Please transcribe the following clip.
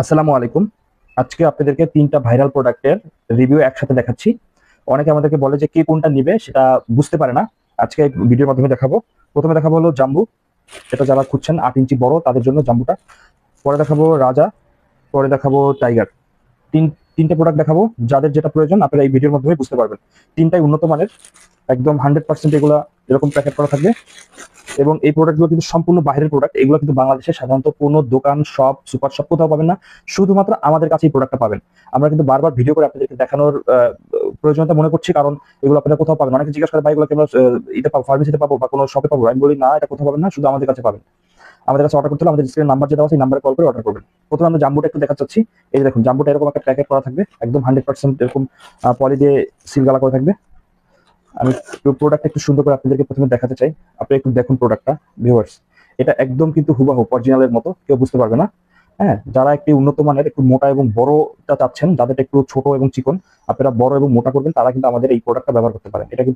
আসসালামু আলাইকুম। আজকে আপনাদেরকে তিনটা ভাইরাল প্রোডাক্টের রিভিউ একসাথে দেখাচ্ছি। অনেকে আমাদেরকে বলে যে কে কোনটা নিবে সেটা বুঝতে পারে না। আজকে ভিডিওর মাধ্যমে দেখাবো। প্রথমে দেখাবো হলো জাম্বু। এটা যারা খুঁজছেন আট ইঞ্চি বড়, তাদের জন্য জাম্বুটা। পরে দেখাবো রাজা, পরে দেখাবো টাইগার তিন, তিনটে প্রোডাক্ট দেখাবো। যাদের যেটা প্রয়োজন আপনারা এই ভিডিওর মাধ্যমে বুঝতে পারবেন। তিনটাই উন্নত মানের। একদম হান্ড্রেড পার্সেন্ট এগুলা এরকম প্যাকেট করা থাকবে। এবং এই প্রোডাক্টগুলো কিন্তু সম্পূর্ণ বাইরের প্রোডাক্ট এগুলো কিন্তু বাংলাদেশে সাধারণত কোনো দোকান শপ সুপার শপ কোথাও পাবেন না। শুধুমাত্র আমাদের কাছে এই প্রোডাক্টটা পাবেন। আমরা কিন্তু বারবার ভিডিও করে আপনাদেরকে দেখানোর প্রয়োজনীয়তা মনে করছি, কারণ এগুলো আপনারা কোথাও পাবেন অনেকে জিজ্ঞাসা করে, ভাই, এগুলো কেমন এটা পাবো ফার্মেসিতে পাবো বা কোনো শপে পাবো? আমি বলি, না, এটা কোথাও পাবেন না, শুধু আমাদের কাছে পাবেন। আমাদের কাছে অর্ডার করতে হলে আমাদের নাম্বার যেটা আছে, এই নাম্বারে কল করে অর্ডার করবেন। প্রথমে আমরা জাম্বুটা একটু দেখা চাচ্ছি। এই দেখুন, জাম্বুটা এরকম একটা প্যাকেট করা থাকবে, একদম হান্ড্রেড পার্সেন্ট এরকম পলি দিয়ে সিল গালা করে থাকবে। আমি প্রোডাক্ট একটু সুন্দর করে আপনাদেরকে প্রথমে দেখাতে চাই। আপনি একটু দেখুন প্রোডাক্টটা ভিউয়ার্স এটা একদম কিন্তু হুবাহু অরিজিনালের মতো, কেউ বুঝতে পারবে না। হ্যাঁ যারা একটি উন্নত মানের, একটু মোটা এবং বড়টা চাচ্ছেন, যাদের একটু ছোট এবং চিকন, আপনারা বড় এবং মোটা করবেন, তারা কিন্তু আমাদের এই প্রোডাক্টটা ব্যবহার করতে পারেন। এটা